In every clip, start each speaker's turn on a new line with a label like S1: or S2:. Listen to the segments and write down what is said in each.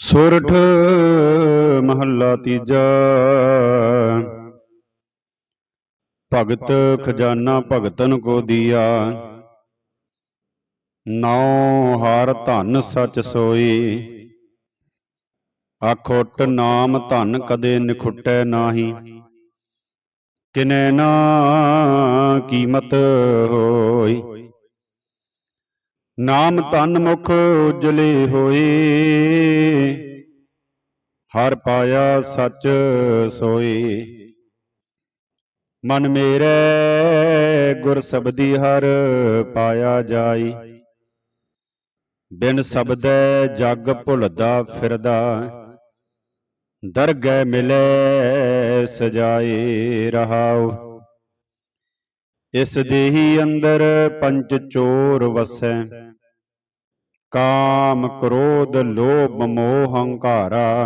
S1: ਸੁਰਠ ਮਹੱਲਾ ਤੀਜਾ। ਭਗਤ ਖਜ਼ਾਨਾ ਭਗਤਨ ਕੋ ਦੀਆ। ਨੌ ਹਰ ਧਨ ਸਚ ਸੋਈ। ਆਖੋਟ ਨਾਮ ਧਨ ਕਦੇ ਨਿਖੁੱਟੈ ਨਾਹੀ। ਕਿਨੈ ਨਾ ਕੀਮਤ ਹੋਈ। ਨਾਮ ਤਨ ਮੁਖ ਉਜਲੇ ਹੋਏ। ਹਰ ਪਾਇਆ ਸੱਚ ਸੋਏ। ਮਨ ਮੇਰੇ ਗੁਰ ਸਬਦੀ ਹਰ ਪਾਇਆ ਜਾਈ। ਬਿਨ ਸਬਦੈ ਜਗ ਭੁਲਦਾ ਫਿਰਦਾ। ਦਰਗਹਿ ਮਿਲੇ ਸਜਾਏ ਰਹਾਓ ਇਸ ਦੇਹੀ ਅੰਦਰ ਪੰਜ ਚੋਰ ਵਸੈ। ਕਾਮ ਕ੍ਰੋਧ ਲੋਭ ਮੋਹ ਹੰਕਾਰਾ।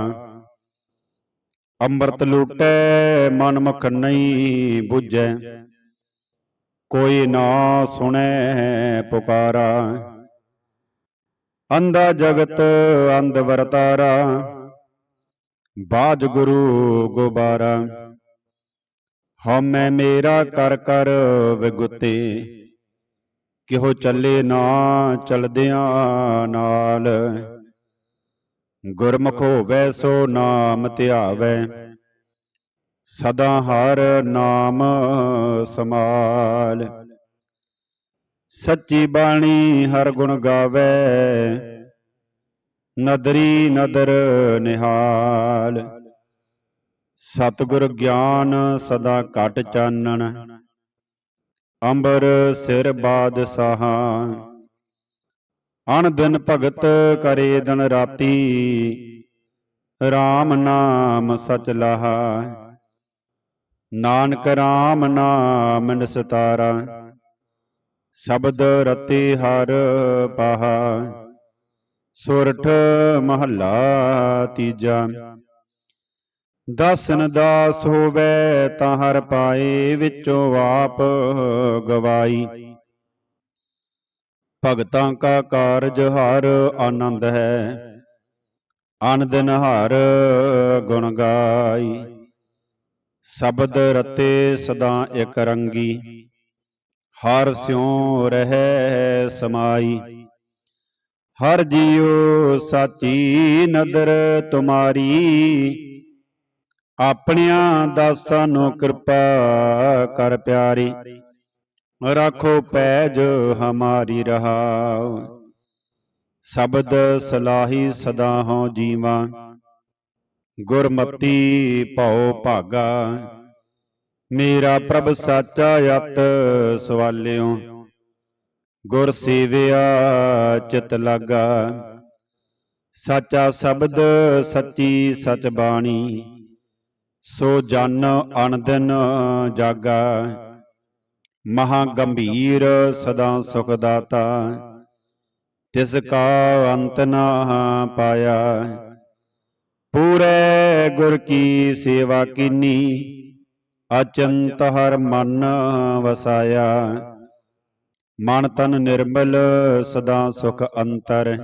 S1: ਅੰਮ੍ਰਿਤ ਲੂਟੈ, ਮਨ ਮਖ ਨਹੀਂ 부ਝੈ ਕੋਈ ਨਾ ਸੁਣੈ ਪੁਕਾਰਾ। ਅੰਧਾ ਜਗਤ, ਅੰਧ ਵਰਤਾਰਾ। ਬਾਜ ਗੁਰੂ ਗੋਬਾਰਾ। ਹਮੈ ਮੇਰਾ ਕਰ ਕਰ ਵਿਗੁਤੇ। ਕਿਹੋ ਚੱਲੇ ਨਾ ਚਲਦਿਆਂ ਨਾਲ। ਗੁਰਮੁਖ ਹੋਵੈ ਸੋ ਨਾਮ ਧਿਆਵੈ, ਸਦਾ ਹਰ ਨਾਮ ਸਮਾਲ। ਸੱਚੀ ਬਾਣੀ ਹਰ ਗੁਣ ਗਾਵੇ, ਨਦਰੀ ਨਦਰ ਨਿਹਾਲ। ਸਤਿਗੁਰ ਗਿਆਨ ਸਦਾ ਘਟ ਚਾਨਣ ਅੰਬਰ ਸਿਰ ਬਾਦਸ਼ਾਹਾਂ। ਅਣ ਦਿਨ ਭਗਤ ਕਰੇ ਦਿਨ ਰਾਤੀ। RAM ਨਾਮ ਸਚ ਲਹਾ। ਨਾਨਕ RAM ਨਾਮ ਨਿਸਤਾਰਾ। ਸ਼ਬਦ ਰਤੀ ਹਰ ਪਹਾ। ਸੁਰਠ ਮਹੱਲਾ ਤੀਜਾ। ਦਾਸਨ ਦਾਸ ਹੋਵੇ ਤਾਂ ਹਰ ਪਾਏ ਵਿੱਚੋਂ ਆਪ ਗਵਾਈ। ਭਗਤਾਂ ਕਾ ਕਾਰਜ ਹਰ ਆਨੰਦ ਹੈ ਅਨ ਹਰ ਗੁਣ ਗਾਈ। ਸ਼ਬਦ ਰਤੇ ਸਦਾ ਇਕ ਰੰਗੀ, ਹਰ ਸਿਉ ਰਹਿ ਸਮਾਈ। ਹਰ ਜੀਉ ਸਾਚੀ ਨਦਰ ਤੁਮਾਰੀ ਆਪਣਿਆਂ ਦਾਸਾਂ ਨੂੰ ਕਿਰਪਾ ਕਰ ਪਿਆਰੀ। ਰੱਖੋ ਪੈਜ ਹਮਾਰੀ ਰਹਾਉ। ਸ਼ਬਦ ਸਲਾਹੀ ਸਦਾ ਹਉ ਜੀਵਾ। ਗੁਰਮਤੀ ਭਉ ਭਾਗਾ। ਮੇਰਾ ਪ੍ਰਭ ਸਾਚਾ ਅਤ ਸਵਾਲਿਓ। ਗੁਰ ਸੇਵਿਆ ਚਿਤ ਲਾਗਾ। ਸਾਚਾ ਸ਼ਬਦ ਸੱਚੀ ਸਚ ਬਾਣੀ। ਸੋ ਜਨ ਅਨਦਿਨ ਜਾਗਾ, ਮਹਾ ਗੰਭੀਰ ਸਦਾ ਸੁਖ ਦਾਤਾ। ਤਿਸ ਕਾ ਅੰਤ ਨਾ ਪਾਇਆ, ਪੂਰੇ ਗੁਰ ਕੀ ਸੇਵਾ ਕੀਨੀ, ਅਚੰਤ ਹਰ ਮਨ ਵਸਾਇਆ। ਮਨ ਤਨ ਨਿਰਮਲ ਸਦਾ ਸੁਖ ਅੰਤਰ,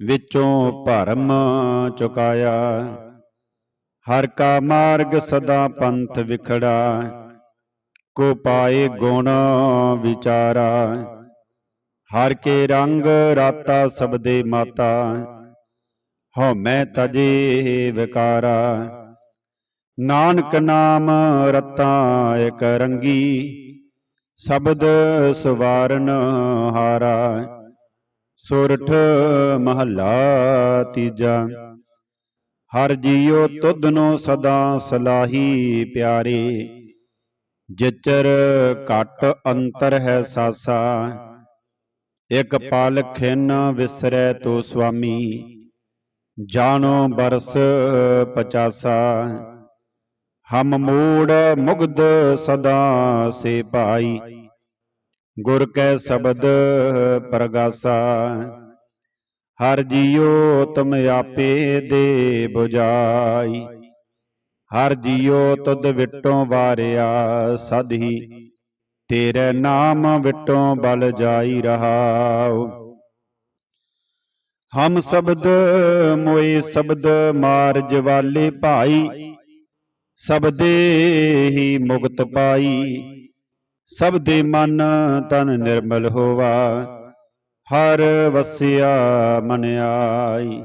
S1: ਵਿੱਚੋਂ ਭਰਮ ਚੁਕਾਇਆ। ਹਰ ਕਾ ਮਾਰਗ ਸਦਾ ਪੰਥ ਵਿਖੜਾ, ਕੋ ਪਾਏ ਗੁਣ ਵਿਚਾਰਾ। ਹਰ ਕੇ ਰੰਗ ਰਾਤਾ ਸਬਦੇ ਮਾਤਾ, ਹਉ ਮੈਂ ਤਜੇ ਵਿਕਾਰਾ। ਨਾਨਕ ਨਾਮ ਰਤਾ ਇਕ ਰੰਗੀ, ਸ਼ਬਦ ਸਵਾਰਨ ਹਾਰਾ। ਸੁਰਠ ਮਹੱਲਾ ਤੀਜਾ ਹਰ ਜੀਉ ਤੁਧਨੋ ਸਦਾ ਸਲਾਹੀ ਪਿਆਰੇ, ਜਿਚਰ ਘਟ ਅੰਤਰ ਹੈ ਸਾਸਾ, ਇਕ ਪਲ ਖਿਨ ਵਿਸਰੈ ਤੋ ਸੁਆਮੀ, ਜਾਣੋ ਬਰਸ ਪਚਾਸਾ, ਹਮ ਮੂੜ ਮੁਗਧ ਸਦਾ ਸੇ ਭਾਈ, ਗੁਰ ਕੈ ਸ਼ਬਦ ਪ੍ਰਗਾਸਾ। ਹਰ ਜੀਉ ਤੁਮ ਆਪੇ ਦੇ 부ਜਾਈ ਹਰ ਜੀਉ ਤੁਧ ਵਿਟੋਂ ਵਾਰਿਆ ਸਦ ਤੇਰੇ ਨਾਮ ਵਿਟੋਂ ਬਲ ਜਾਈ ਰਹਾਉ। ਹਮ ਸ਼ਬਦ ਮੋਏ ਸ਼ਬਦ ਮਾਰ ਜਵਾਲੇ ਭਾਈ। ਸਬਦੇ ਹੀ ਮੁਕਤ ਪਾਈ। ਸਬਦੇ ਮਨ ਤਨ ਨਿਰਮਲ ਹੋਵਾ। ਹਰ ਵਸਿਆ ਮਨ ਆਈ।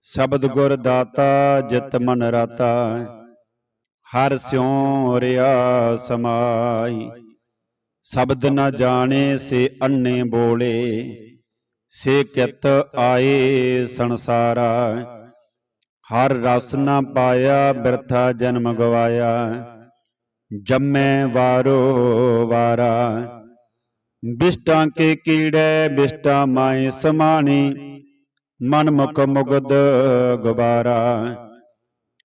S1: ਸ਼ਬਦ ਗੁਰ ਦਾਤਾ ਜਿਤ ਮਨ ਰਾਤਾ। ਹਰ ਸਿਉ ਰਿਆ ਸਮਾਈ। ਸ਼ਬਦ ਨਾ ਜਾਣੇ ਸੇ ਅੰਨੇ ਬੋਲੇ। ਸੇ ਕਿਤ ਆਏ ਸੰਸਾਰਾ। ਹਰ ਰਸ ਨਾ ਪਾਇਆ ਬਿਰਥਾ ਜਨਮ ਗਵਾਇਆ। ਜੰਮੈ ਵਾਰੋ ਵਾਰਾ। ਬਿਸ਼ਟਾਂ ਕੇ ਕੀੜੇ, ਬਿਸ਼ਟਾ ਮਾਏ ਸਮਾਣੀ। ਮਨ ਮੁਖ ਮੁਗਦ ਗੁਬਾਰਾ,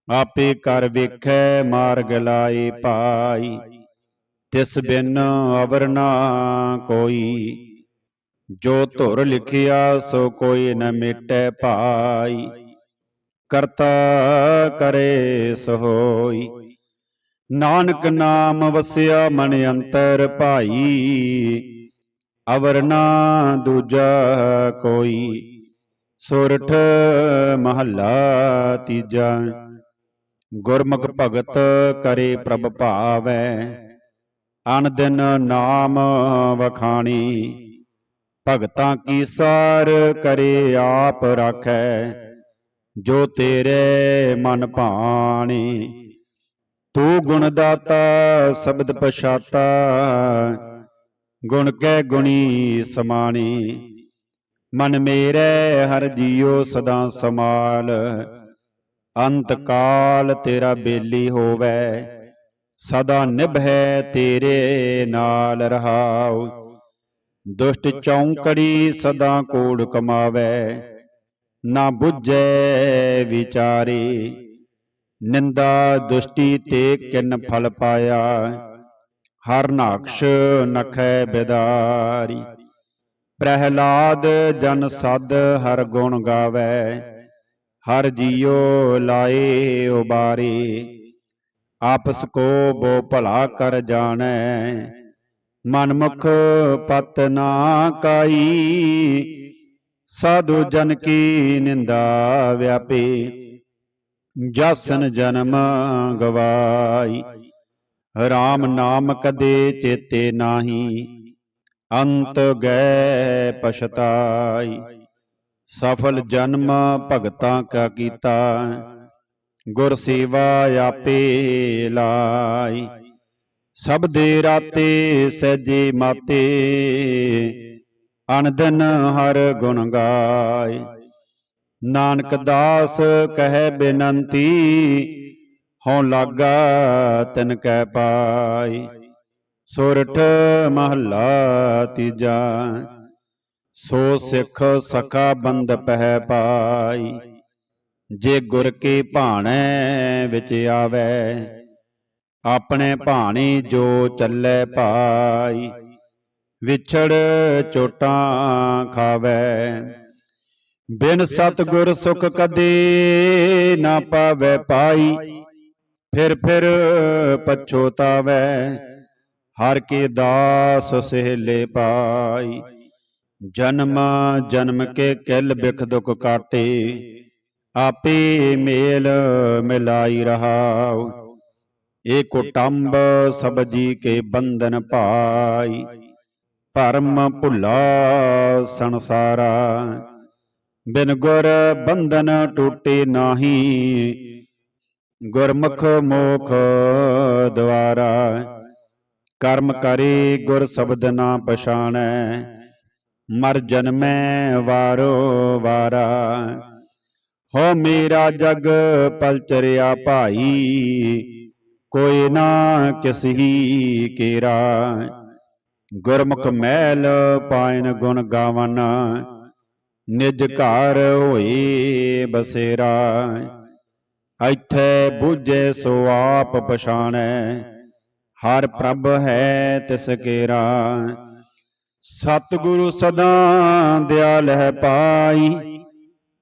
S1: ਆਪੇ ਕਰ ਵੇਖੈ ਮਾਰਗ ਲਾਏ ਪਾਈ। ਤਿਸ ਬਿਨ ਅਵਰ ਨਾ ਕੋਈ, ਜੋ ਧੁਰ ਲਿਖਿਆ ਸੋ ਕੋਈ ਨ ਮਿਟੈ ਭਾਈ ਕਰਤਾ ਕਰੇ ਸੋਈ, ਨਾਨਕ ਨਾਮ ਵਸਿਆ ਮਨ ਅੰਤਰ ਭਾਈ। ਅਵਰ ਨਾ ਦੂਜਾ ਕੋਈ, ਸੁਰਠ ਮਹੱਲਾ ਤੀਜਾ। ਗੁਰਮੁਖ ਭਗਤ ਕਰੇ ਪ੍ਰਭ ਭਾਵੈ, ਅਨ ਦਿਨ ਨਾਮ ਵਖਾਣੀ। ਭਗਤਾਂ ਕੀ ਸਾਰ ਕਰੇ ਆਪ ਰਾਖੈ, ਜੋ ਤੇਰੇ ਮਨ ਭਾਣੀ। ਤੂੰ ਗੁਣ ਦਾਤਾ, ਸ਼ਬਦ ਪਛਾਤਾ ਗੁਣ ਕੈ ਗੁਣੀ ਸਮਾਣੀ। ਮਨ ਮੇਰੇ ਹਰ ਜੀਉ ਸਦਾ ਸਮਾਲ। ਅੰਤ ਕਾਲ ਤੇਰਾ ਬੇਲੀ ਹੋਵੇ। ਸਦਾ ਨਿਭੈ ਤੇਰੇ ਨਾਲ ਰਹਾਉ। ਦੁਸ਼ਟ ਚੌਂਕੜੀ ਸਦਾ ਕੋੜ ਕਮਾਵੇ। ਨਾ 부ਝੈ ਵਿਚਾਰੇ। ਨਿੰਦਾ ਦੁਸ਼ਟੀ ਤੇ ਕਿਨ ਫਲ ਪਾਇਆ। ਹਰਨਾਕਸ਼ ਨਖੈ ਬਿਦਾਰੀ। ਪ੍ਰਹਿਲਾਦ ਜਨ ਸਦ ਹਰ ਗੁਣ ਗਾਵੇ, ਹਰ ਜੀਉ ਲਾਏ ਉਬਾਰੇ। ਆਪਸ ਕੋ ਬੋ ਭਲਾ ਕਰ ਜਾਣੈ, ਮਨਮੁਖ ਪਤ ਨਾ ਕਾਈ। ਸਾਧੂ ਜਨ ਕੀ ਨਿੰਦਾ ਵਿਆਪੇ, ਜਸਨ ਜਨਮ ਗਵਾਈ। RAM ਨਾਮ ਕਦੇ ਚੇਤੇ ਨਾਹੀ, ਅੰਤ ਗਏ ਪਛਤਾਈ। ਸਫਲ ਜਨਮ ਭਗਤਾਂ ਕਾ ਕੀਤਾ, ਗੁਰ ਸੇਵਾ ਆਪੇ ਲਾਈ। ਸਭ ਦੇ ਰਾਤੇ ਸਹਿਜੇ ਮਾਤੇ ਅਨਦਨ ਹਰ ਗੁਣ ਗਾਏ। ਨਾਨਕ ਦਾਸ ਕਹੈ ਬੇਨੰਤੀ ਹਉ ਲਾਗਾ ਤਿਨ ਕੈ ਪਾਈ। ਸੁਰਠ ਮਹੱਲਾ ਤੀਜਾ, ਸੋ ਸਿੱਖ ਸਖਾ ਬੰਦ ਪਹਿ ਪਾਈ। ਜੇ ਗੁਰ ਕੀ ਭਾਣੇ ਵਿੱਚ ਆਵੈ, ਆਪਣੇ ਭਾਣੀ ਜੋ ਚੱਲੇ ਪਾਈ। ਵਿਛੜ ਚੋਟਾਂ ਖਾਵੈ, ਬਿਨ ਸਤਗੁਰ ਸੁਖ ਕਦੇ ਨਾ ਪਾਵੈ ਪਾਈ। ਫਿਰ ਫਿਰ ਪਛੋਤਾਵੈ ਹਰ ਕੇ ਦਾਸ ਸਹਿਲੇ ਪਾਈ। ਜਨਮ ਜਨਮ ਕੇ ਕਿਲ ਬਿਖ ਦੁਖ ਕਾਟੇ, ਆਪੇ ਮੇਲ ਮਿਲਾਈ ਰਹਾਉ। ਏ ਕੁਟੰਬ ਸਭ ਕੇ ਬੰਧਨ ਭਾਈ ਭਰਮ ਭੁੱਲਾ ਸੰਸਾਰਾ। ਬਿਨ ਗੁਰ ਬੰਧਨ ਟੂਟੇ ਨਾਹੀ ਗੁਰਮੁਖ ਮੋਖ ਦਵਾਰਾ ਕਰਮ ਕਰੇ ਗੁਰ ਸ਼ਬਦ ਨਾ ਪਛਾਣੈ, ਮਰ ਜਨਮੈ ਵਾਰੋ ਵਾਰਾ। ਹੋ ਮੇਰਾ ਜਗ ਪਲਚਰਿਆ ਭਾਈ, ਕੋਈ ਨਾ ਕਿਸਹੀ ਕੇਰਾ। ਗੁਰਮੁਖ ਮਹਿਲ ਪਾਇਨ ਗੁਣ ਗਾਵਨ, ਨਿਜ ਘਰ ਹੋਈ ਬਸੇਰਾ। ਇੱਥੇ ਬੁਝੇ ਸੋ ਆਪ ਪਛਾਣੈ, ਹਰ ਪ੍ਰਭ ਹੈ ਤਿਸ ਕੇਰਾ। ਸਤਿਗੁਰੂ ਸਦਾ ਦਿਆਲ ਹੈ ਪਾਈ,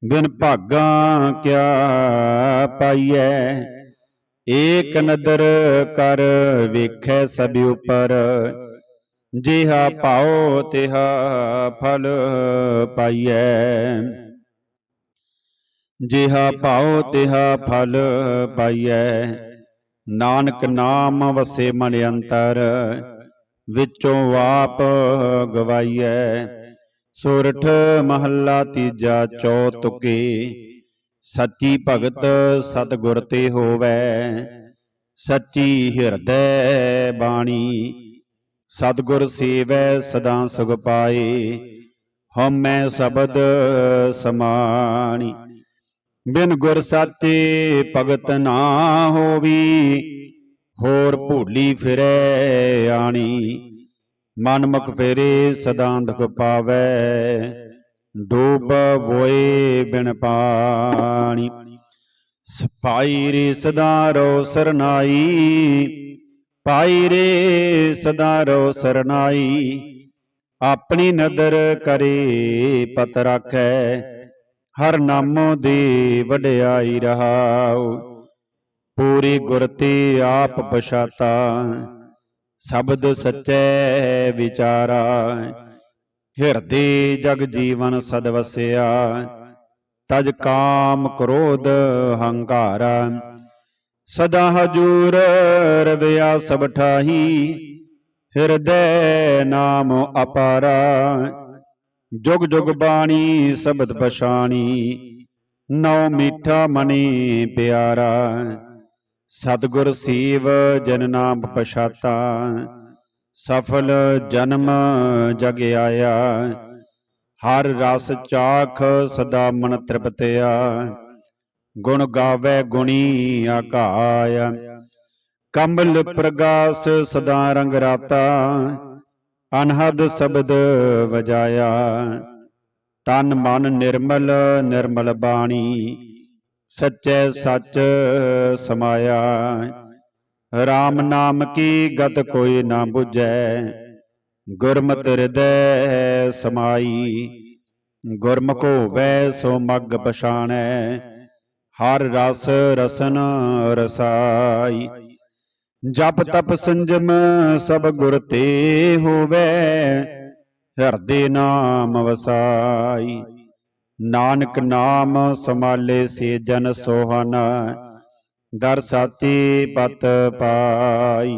S1: ਬਿਨ ਭਾਗਾ ਕਿਆ ਪਾਈਐ। ਏਕ ਨਦਰ ਕਰ ਵੇਖੈ ਸਭ ਉਪਰ, ਜਿਹਾ ਪਾਓ ਤਿਹਾ ਫਲ ਪਾਈਐ। ਜਿਹਾ ਭਾਉ ਤਿਹਾ ਫਲ ਪਾਈਐ। ਨਾਨਕ ਨਾਮ ਵਸੇ ਮਨ ਅੰਤਰ, ਵਿੱਚੋਂ ਆਪ ਗਵਾਈਐ। ਸੁਰਠ ਮਹੱਲਾ ਤੀਜਾ ਚੌ ਚੌਤੁਕੇ ਸੱਚੀ ਭਗਤ ਸਤਿਗੁਰ ਤੇ ਹੋਵੈ। ਸੱਚੀ ਹਿਰਦੈ ਬਾਣੀ, ਸਤਿਗੁਰ ਸੇਵੈ ਸਦਾ ਸੁਖ ਪਾਏ। ਹਉਮੈ ਸ਼ਬਦ ਸਮਾਣੀ। ਬਿਨ ਗੁਰ ਸਾਚੇ ਭਗਤ ਨਾ ਹੋਵੀ, ਹੋਰ ਭੂਲੀ ਫਿਰੈ ਆਣੀ। ਮਨ ਮੁਖ ਫੇਰੇ ਸਦਾ ਦੁਖ ਪਾਵੈ, ਡੂਬ ਵੋਏ ਬਿਨ ਪਾਣੀ। ਸਪਾਈ ਰੇ ਸਦਾ ਰੋ ਸਰਨਾਈ, ਪਾਈ ਰੇ ਸਦਾ ਰੋ ਸਰਨਾਈ। ਆਪਣੀ ਨਦਰ ਕਰੇ ਪਤ ਰਾਖੈ ਹਰ ਨਾਮੋ ਦੀ ਵਡਿਆਈ ਰਹਾਉ। ਪੂਰੀ ਗੁਰ ਤੇ ਆਪ ਪਛਾਤਾ। ਸ਼ਬਦ ਸਚੈ ਵਿਚਾਰਾ। ਹਿਰਦੇ ਜਗ ਜੀਵਨ ਸਦ ਵਸਿਆ। ਤਜ ਕਾਮ ਕ੍ਰੋਧ ਹੰਕਾਰਾ। ਸਦਾ ਹਜੂਰ ਰਵਿਆ ਸਭ ਠਾਹੀ। ਹਿਰਦੈ ਨਾਮ ਅਪਾਰਾ। ਜੁਗ ਜੁਗ ਬਾਣੀ ਸ਼ਬਦ ਪਛਾਣੀ ਨਉ ਮੀਠਾ ਮਨੀ ਪਿਆਰਾ। ਸਤਿਗੁਰ ਸੀਵ ਜਨ ਨਾਮ ਪਛਾਤਾ, ਸਫਲ ਜਨਮ ਜਗ ਆਇਆ। ਹਰ ਰਸ ਚਾਖ ਸਦਾ ਮਨ ਤ੍ਰਿਪਤਿਆ, ਗੁਣ ਗਾਵੇ ਗੁਣੀ ਆਕਾਇਆ। ਕੰਬਲ ਪ੍ਰਗਾਸ ਸਦਾ ਰੰਗ ਰਾਤਾ ਅਨਹਦ ਸ਼ਬਦ ਵਜਾਇਆ। ਤਨ ਮਨ ਨਿਰਮਲ ਨਿਰਮਲ ਬਾਣੀ, ਸੱਚੇ ਸੱਚ ਸਮਾਇਆ। RAM ਨਾਮ ਕੀ ਗਤ ਕੋਈ ਨਾ 부ਜੈ ਗੁਰਮਤਿ ਹਿਰਦੈ ਸਮਾਈ। ਗੁਰਮੁਖ ਹੋਵੈ ਸੋ ਮਗ ਪਛਾਣੈ, ਹਰ ਰਸ ਰਸਨ ਰਸਾਈ। ਜਪ ਤਪ ਸੰਜਮ ਸਭ ਗੁਰ ਤੇ ਹੋਵੇ, ਹਿਰਦੇ ਨਾਮ ਵਸਾਈ। ਨਾਨਕ ਨਾਮ ਸਮਾਲੇ ਸੇ ਜਨ ਸੋਹਨ, ਦਰ ਸਾਚੀ ਪਤ ਪਾਈ।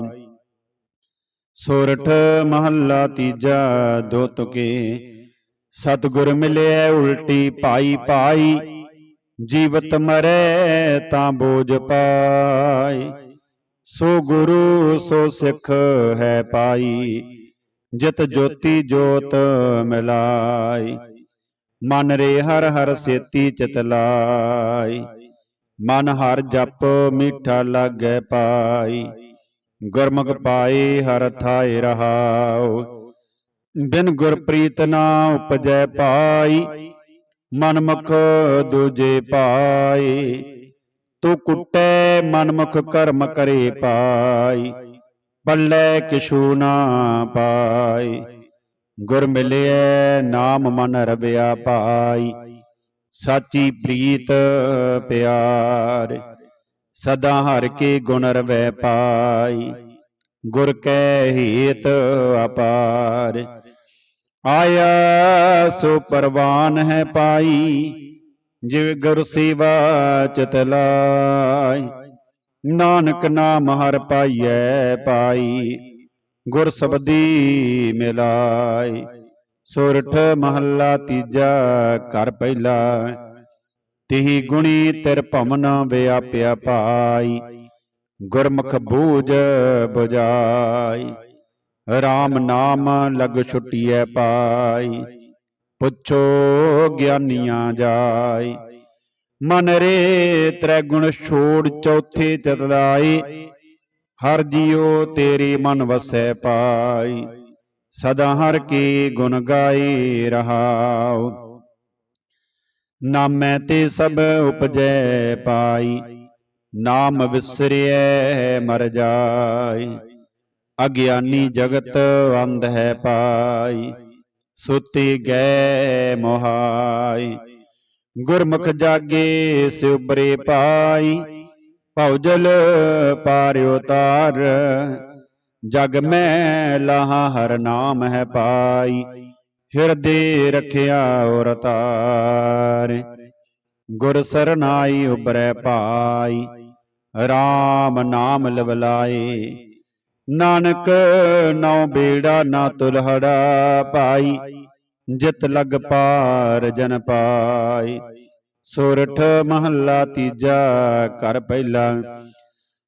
S1: ਸੋਰਠ ਮਹੱਲਾ ਤੀਜਾ ਦੋ ਤੁਕੇ, ਸਤਿਗੁਰ ਮਿਲਿਆ ਉਲਟੀ ਪਾਈ ਪਾਈ, ਜੀਵਤ ਮਰੈ ਤਾਂ ਬੋਝ ਪਾਈ। ਸੋ ਗੁਰੂ, ਸੋ ਸਿੱਖ ਹੈ ਪਾਈ, ਜਿਤ ਜੋਤੀ ਜੋਤ ਮਿਲਾਈ। ਮਨ ਰੇ ਹਰ ਹਰ ਸੇਤੀ ਚਿਤ ਲਾਈ। ਮਨ ਹਰ ਜਪ ਮੀਠਾ ਲਾਗੈ ਪਾਈ। ਗੁਰਮੁਖ ਪਾਏ ਹਰ ਥਾਏ ਰਹਾਉ। ਬਿਨ ਗੁਰ ਪ੍ਰੀਤ ਨਾ ਉਪਜੈ ਪਾਈ। ਮਨ ਮੁਖ ਦੂਜੇ ਪਾਏ ਤੂੰ ਕੁੱਟੈ ਮਨਮੁਖ ਕਰਮ ਕਰੇ ਪਾਈ ਪੱਲੇ ਕਿਛੂ ਨਾ ਪਾਈ। ਗੁਰ ਮਿਲਿਐ ਨਾਮ ਮਨ ਰਵਿਆ ਪਾਈ, ਸਾਚੀ ਪ੍ਰੀਤ ਪਿਆਰ। ਸਦਾ ਹਰ ਕੇ ਗੁਣ ਰਵੈ ਪਾਈ, ਗੁਰ ਕੈ ਹੇਤ ਅਪਾਰ। ਆਇਆ ਸੋ ਪਰਵਾਨ ਹੈ ਪਾਈ ਜਿਵ ਗੁਰ ਸੇਵਾ ਚਿਤ ਲਾਈ ਨਾਨਕ ਨਾਮ ਹਰ ਪਾਈਐ ਪਾਈ, ਗੁਰ ਸਬਦੀ ਮਿਲਾਈ, ਸੁਰਠ ਮਹੱਲਾ ਤੀਜਾ ਘਰ ਪਹਿਲਾ, ਤਿਹੀ ਗੁਣੀ ਤਿਰ ਭਮਨ ਵਿਆਪਿਆ ਪਾਈ, ਗੁਰਮੁਖ ਬੂਝ 부ਜਾਈ RAM ਨਾਮ ਲਗ ਛੁਟੀਐ ਪਾਈ ਪੁੱਛੋ ਗਿਆਨੀਆਂ ਜਾਈ। ਮਨ ਰੇ ਤ੍ਰੈ ਗੁਣ ਛੋੜ ਚੌਥੇ ਚਤਲਾਈ ਹਰ ਜੀਉ ਤੇਰੇ ਮਨ ਵਸੈ ਪਾਈ। ਸਦਾ ਹਰ ਕੀ ਗੁਣ ਗਾਏ ਰਹਾਉ। ਨਾਮੈ ਤੇ ਸਭ ਉਪਜੈ ਪਾਈ। ਨਾਮ ਵਿਸਰਿਐ ਮਰ ਜਾਈ। ਅਗਿਆਨੀ ਜਗਤ ਅੰਧ ਹੈ ਪਾਈ। ਸੁਤੀ ਗਏ ਮੋਹਾਈ। ਗੁਰਮੁਖ ਜਾਗੇ ਸਿਉਬਰੇ ਪਾਈ। ਭਉਜਲ ਪਾਰਿਓ ਤਾਰ। ਜਗ ਮੈਂ ਲਾਹਾ ਹਰ ਨਾਮ ਹੈ ਪਾਈ। ਹਿਰਦੇ ਰਖਿਆ ਔਰ ਤਾਰ। ਗੁਰ ਸਰਨਾਈ ਉਬਰੈ ਪਾਈ। RAM ਨਾਮ ਲਵਲਾਏ। ਨਾਨਕ ਨਉ ਬੇੜਾ ਨਾ ਤੁਲਹੜਾ ਪਾਈ, ਜਿਤ ਲਗ ਪਾਰ ਜਨ ਪਾਈ। ਸੋਰਠ ਮਹੱਲਾ ਤੀਜਾ ਘਰ ਪਹਿਲਾ,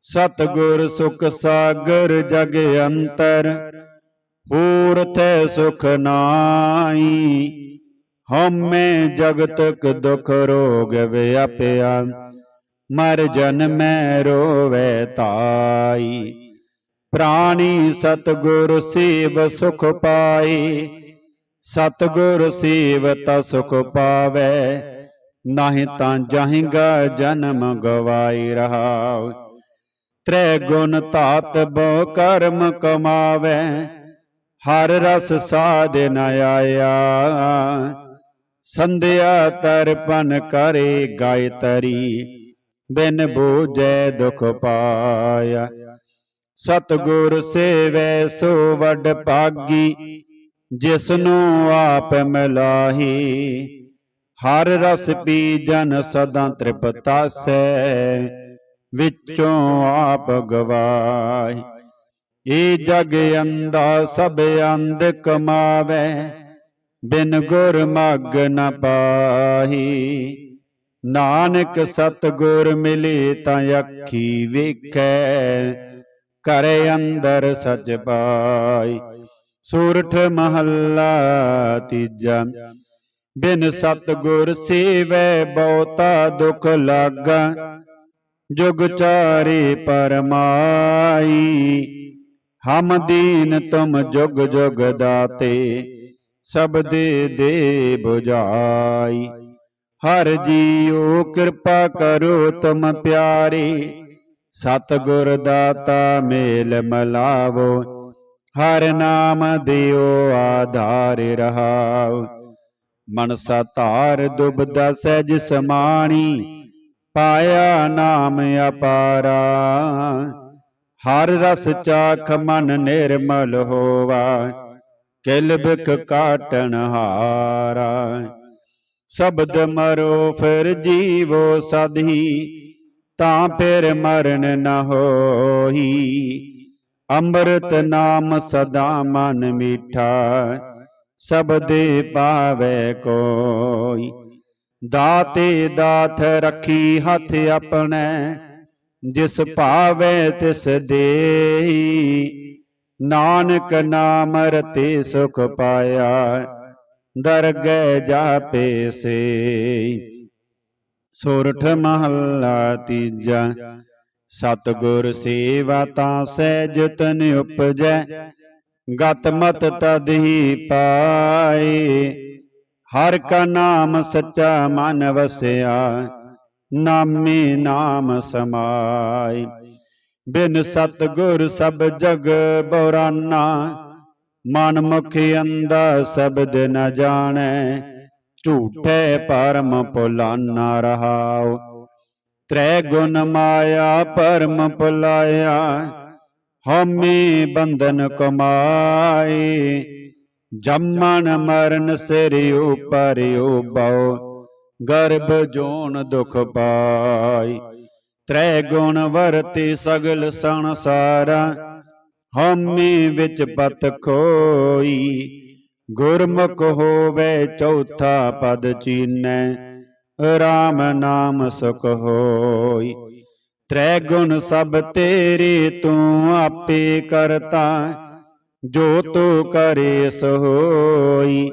S1: ਸਤਿਗੁਰ ਸੁਖ ਸਾਗਰ ਜਗ ਅੰਤਰ, ਹੋਰ ਥੈ ਸੁਖ ਨਾਈ ਹਉਮੈ ਜਗਤਕ ਦੁਖ ਰੋਗ ਵਿਆਪਿਆ, ਮਰ ਜਨ ਜਨਮੈ ਰੋਵੇ ਤਾਈ। ਪ੍ਰਾਣੀ ਸਤਿਗੁਰ ਸੇਵ ਸੁਖ ਪਾਏ। ਸਤਿਗੁਰ ਸੇਵਤ ਸੁਖ ਪਾਵੇ। ਨਾਹੀਂ ਤਾਂ ਜਾਹਿਗਾ ਜਨਮ ਗਵਾਈ ਰਹਾਉ। ਤ੍ਰੈ ਗੁਣ ਧਾਤ ਬਹੁ ਕਰਮ ਕਮਾਵੇ। ਹਰ ਰਸ ਸਾਧ ਨ ਆਇਆ। ਸੰਧਿਆ ਤਰਪਨ ਕਰੇ ਗਾਇਤਰੀ। ਬਿਨ ਬੂਝੈ ਦੁਖ ਪਾਇਆ। ਸਤਿਗੁਰ ਸੇਵੈ ਸੋ ਵੱਡ ਭਾਗੀ, ਜਿਸਨੂੰ ਆਪ ਮਿਲਾਹੀ। ਹਰ ਰਸ ਪੀ ਜਨ ਸਦਾ ਤ੍ਰਿਪਤਾਸੈ, ਵਿੱਚੋਂ ਆਪ ਗਵਾਈ ਏ ਜਗ ਅੰਦਾ ਸਭ ਅੰਧ ਕਮਾਵੇ, ਬਿਨ ਗੁਰ ਮਗ ਨ ਪਾਹੀ। ਨਾਨਕ ਸਤਗੁਰ ਮਿਲੇ ਤਾਂ ਅੱਖੀ ਵੇਖੈ ਘਰ ਅੰਦਰ ਸਚ ਪਾਈ। ਸੂਰਠ ਮਹੱਲਾ ਤੀਜਾ। ਬਿਨ ਸਤਗੁਰ ਸੇਵੈ ਬਹੁਤਾ ਦੁਖ ਲਾਗਾ। ਜੁਗ ਚਾਰੇ ਪਰਮਾਈ। ਹਮ ਦੀਨ ਤੁਮ ਜੁਗ ਜੁਗ ਦਾਤੇ। ਸਭ ਦੇ ਦੇ 부ਝਾਈ ਹਰ ਜੀਓ ਕਿਰਪਾ ਕਰੋ ਤੁਮ ਪਿਆਰੇ। ਸਤਿਗੁਰ ਦਾਤਾ ਮੇਲ ਮਲਾਵੋ, ਹਰ ਨਾਮ ਦਿਓ ਆਧਾਰ ਰਹਾਉ ਮਨਸਾ ਧਾਰ ਦੁਬਦਾ ਸਹਿਜ ਸਮਾਣੀ, ਪਾਇਆ ਨਾਮ ਅਪਾਰਾ। ਹਰ ਰਸ ਚਾਖ ਮਨ ਨਿਰਮਲ ਹੋਵਾ, ਕਿਲ ਬਿਖ ਕਾਟਣ ਹਾਰਾ। ਸ਼ਬਦ ਮਰੋ ਫਿਰ ਜੀਵੋ ਸਦਹੀ ਤਾਂ ਫਿਰ ਮਰਨ ਨਾ ਹੋਈ। ਅੰਮ੍ਰਿਤ ਨਾਮ ਸਦਾ ਮਨ ਮੀਠਾ ਸਬਦੇ ਪਾਵੇ ਕੋਈ। ਦਾਤੇ ਦਾਤ ਰੱਖੀ ਹੱਥ ਆਪਣੇ, ਜਿਸ ਭਾਵੇ ਤਿਸ ਦੇਈ ਨਾਨਕ ਨਾਮ ਰਤੇ ਸੁਖ ਪਾਇਆ, ਦਰਗਹਿ ਜਾਪੇ ਸੇ ਸੋਰਠ ਮਹੱਲਾ ਤੀਜਾ। ਸਤਗੁਰ ਸੇਵਾ ਤਾਂ ਸਹਿਜ ਤਨ ਉਪਜੈ। ਗਤ ਮਤ ਤਦ ਹੀ ਪਾਏ। ਹਰ ਕਾ ਨਾਮ ਸੱਚਾ ਮਨ ਵਸਿਆ। ਨਾਮੇ ਨਾਮ ਸਮਾਈ ਬਿਨ ਸਤਗੁਰ ਸਭ ਜਗ ਬੌਰਾਨਾ। ਮਨ ਮੁਖ ਅੰਦਾ ਸ਼ਬਦ ਨ ਜਾਣੈ। ਝੂਠੇ ਪਰਮ ਭੁਲਾਨਾ ਰਹਾਉ ਤ੍ਰੈ ਗੁਣ ਮਾਇਆ ਪਰਮ ਭੁਲਾਇਆ ਹਉਮੈ ਬੰਧਨ ਕਮਾਏ। ਜੰਮਣ ਮਰਨ ਸਿਰ ਉਪਰ ਉਬਉ ਗਰਭ ਜੋਨ ਦੁਖ ਪਾਈ। ਤ੍ਰੈ ਗੁਣ ਵਰਤੇ ਸਗਲ ਸੰਸਾਰਾ ਹਉਮੈ ਵਿੱਚ ਪਤ ਖੋਈ। ਗੁਰਮੁਖ ਹੋਵੇ ਚੌਥਾ ਪਦ ਚੀਨੈ RAM ਨਾਮ ਸੁਖ ਹੋਈ। ਤ੍ਰੈ ਗੁਣ ਸਭ ਤੇਰੇ ਤੂੰ ਆਪੇ ਕਰਤਾ, ਜੋ ਤੂੰ ਕਰੇ ਸੋ ਹੋਈ।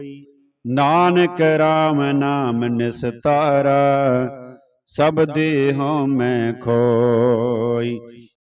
S1: ਨਾਨਕ RAM ਨਾਮ ਨਿਸਤਾਰਾ, ਸਭ ਦੇਹੋਂ ਮੈਂ ਖੋਈ।